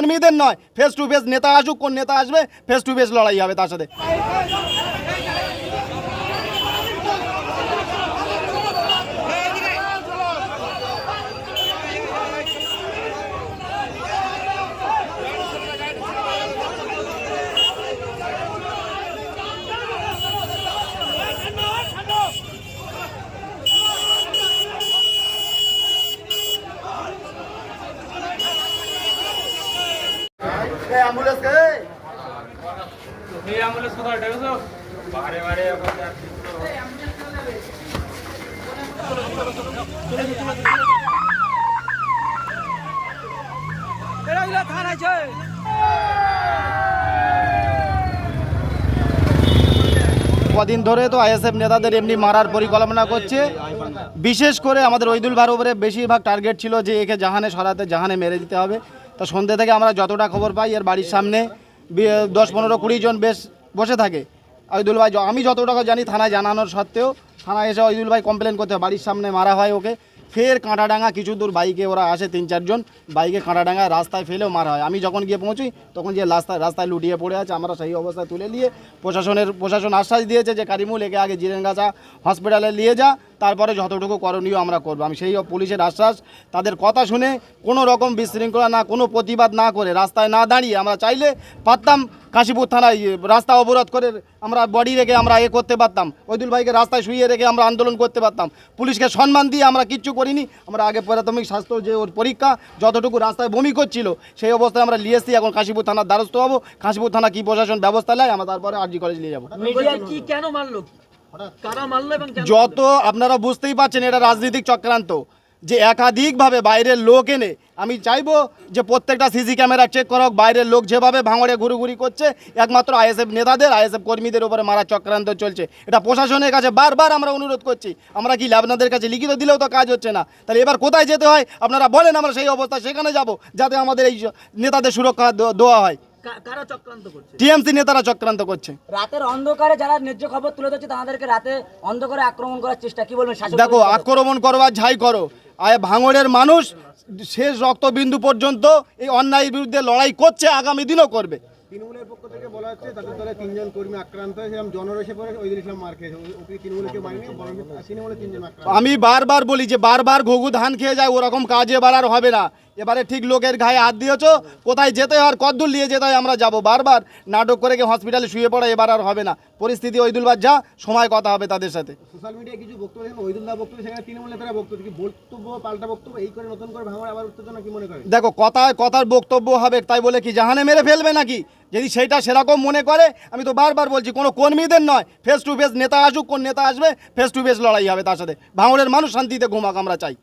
কর্মীদের নয়। Face to face নেতা আসুক, কোন নেতা আসবে ফেস টু ফেস লড়াই হবে তার সাথে। অ্যাম্বুলেন্স এই অ্যাম্বুলেন্স কোথায়? ডেকেছো বারে বারে কদিন ধরে তো আইএসএফ নেতাদের এমনি মারার পরিকল্পনা করছে। বিশেষ করে আমাদের ওইদুল ভার উপরে বেশিরভাগ টার্গেট ছিল যে একে জাহানে সরাতে জাহানে মেরে দিতে হবে। তো সন্ধ্যে থেকে আমরা যতটা খবর পাই এর বাড়ির সামনে দশ পনেরো কুড়ি জন বেশ বসে থাকে। ঐদুল ভাই আমি যতটা জানি থানায় জানানোর সত্ত্বেও থানায় এসে ওইদুল ভাই কমপ্লেন করতে হয়, বাড়ির সামনে মারা হয় ওকে। ফের কাঁটাডাঙ্গা, কিছু দূর বাইকে ওরা আসে তিন চারজন। বাইকে কাঁটাডাঙ্গা রাস্তায় ফেলেও মারা হয়। আমি যখন গিয়ে পৌঁছি, তখন যে রাস্তায় রাস্তায় লুটিয়ে পড়ে আছে, আমরা সেই অবস্থায় তুলে নিয়ে প্রশাসনের প্রশাসন আশ্বাস দিয়েছে যে, কারিমুল, একে আগে জিরেনগাছা হসপিটালে নিয়ে যা, তারপরে যতটুকু করণীয় আমরা করব। আমি সেই পুলিশের আশ্বাস, তাদের কথা শুনে কোনো রকম বিশৃঙ্খলা না, কোনো প্রতিবাদ না করে রাস্তায় না দাঁড়িয়ে আমরা চাইলে পারতাম কাশীপুর থানায় রাস্তা অবরোধ করে আমরা বডি রেখে আমরা এ করতে পারতাম। ওইদুল ভাইকে রাস্তায় শুয়ে রেখে আমরা আন্দোলন করতে পারতাম। পুলিশকে সম্মান দিয়ে আমরা কিচ্ছু করিনি। আমরা আগে প্রাথমিক স্বাস্থ্য যে ওর পরীক্ষা যতটুকু রাস্তায় বমি করছিল সেই অবস্থায় আমরা নিয়ে এসেছি। এখন কাশীপুর থানার দ্বারস্থ হব। কাশীপুর থানা কী প্রশাসন ব্যবস্থা নেয় আমরা তারপরে আরজি কলেজ নিয়ে যাব। কেন মারলো? যত আপনারা বুঝতেই পারছেন এটা রাজনৈতিক চক্রান্ত। যে একাধিকভাবে বাইরের লোক এনে আমি চাইব যে প্রত্যেকটা সিসি ক্যামেরা চেক করা হোক বাইরের লোক যেভাবে ভাঙড়ে ঘুরুঘুরি করছে একমাত্র আইএসএফ নেতাদের আইএসএফ কর্মীদের উপরে মারার চক্রান্ত চলছে। এটা প্রশাসনের কাছে বারবার আমরা অনুরোধ করছি। আমরা কি আপনাদের কাছে লিখিত দিলেও তো কাজ হচ্ছে না। তাহলে এবার কোথায় যেতে হয়? আপনারা বলেন আমরা সেই অবস্থা সেখানে যাব যাতে আমাদের এই নেতাদের সুরক্ষা দেওয়া হয়। কারা চক্রান্ত করছে? টিএমসি নেতারা চক্রান্ত করছে। রাতের অন্ধকারে যারা ন্যায্য খবর তুলে ধরছে তাদেরকে রাতে অন্ধকারে আক্রমণ করার চেষ্টা কি বলবেন দেখো আক্রমণ করবার ঝাই করো। আয় ভাঙড়ের মানুষ শেষ রক্তবিন্দু পর্যন্ত এই অন্যায়ের বিরুদ্ধে লড়াই করছে আগামী দিনও করবে। তৃণমূলের পক্ষ থেকে বলা হচ্ছে তাদের দলে তিনজন কর্মী আক্রান্ত হয়েছে জনরসে পরে ওই ইসলাম মার খেয়েছে। তৃণমূলকে মারিনি? বরং তৃণমূলে তিনজন আক্রান্ত। আমি বারবার বলি যে বারবার ঘুঘু ধান খেয়ে যায় ওরকম কাজে বাড়ার আর হবে না। এবারে ঠিক লোকের গায়ে হাত দিয়েছ কোথায় যেতে হয় আর কদ্দূর নিয়ে যেতে হয় আমরা যাব। বারবার নাটক করে গিয়ে হসপিটালে শুয়ে পড়া এবার আর হবে না। পরিস্থিতি ওইদুলবার যা সময় কথা হবে তাদের সাথে। সোশ্যাল মিডিয়ায় কিছু বক্তব্য বক্তব্য সেখানে তৃণমূল নেতারা বক্তব্য কি বক্তব্য পাল্টা বক্তব্য এই করে নতুন করে ভাঙড় আবার উত্তেজনা কি মনে করেন? দেখো কথায় কথার বক্তব্য হবে তাই বলে কি জাহানে মেরে ফেলবে নাকি? যদি সেইটা সেরকম মনে করে আমি তো বারবার বলছি কোনো কর্মীদের নয় ফেস টু ফেস নেতা আসুক কোন নেতা আসবে ফেস টু ফেস লড়াই হবে তার সাথে। ভাঙড়ের মানুষ শান্তিতে ঘুমাক আমরা চাই।